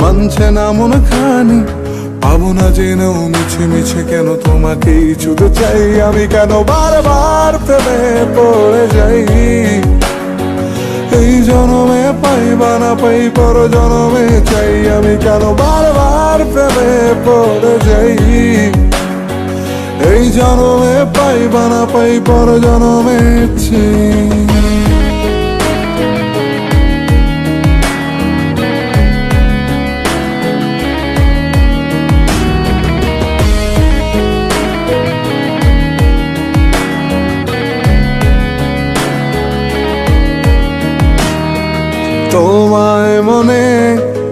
মানছে না মন খানি, পাবো না জেনেও মিছে মিছে কেন তোমাকেই ছুতে চাই? আমি কেন বারবার প্রেমে পড়ে যাই? এই জনমে পাই বানা পাই পর জনমে চাই। আমি কেন বারবার প্রেমে পড়ে যাই? এই জনমে পাই বানা পাই পর জনমে চাই।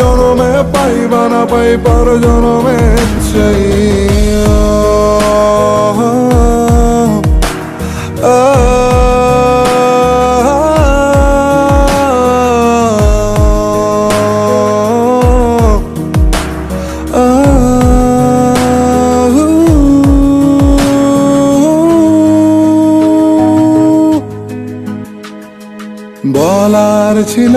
জনমে পাইবা না পাই পর জনমে চাই বলার ছিল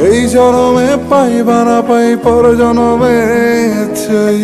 এই জনমে পাইবা না পাই পর জনমে চাই।